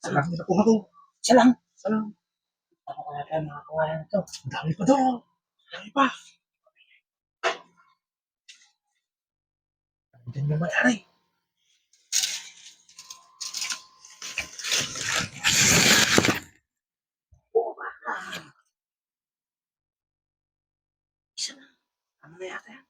Isa lang nakuha ko. Isa lang. Isa lang. Ano kaya tayo makakuha na ito? Ang dami pa doon. Ang dami pa. Diyan yung may-ari. Oo ba? Isa lang. Ano na yata yan?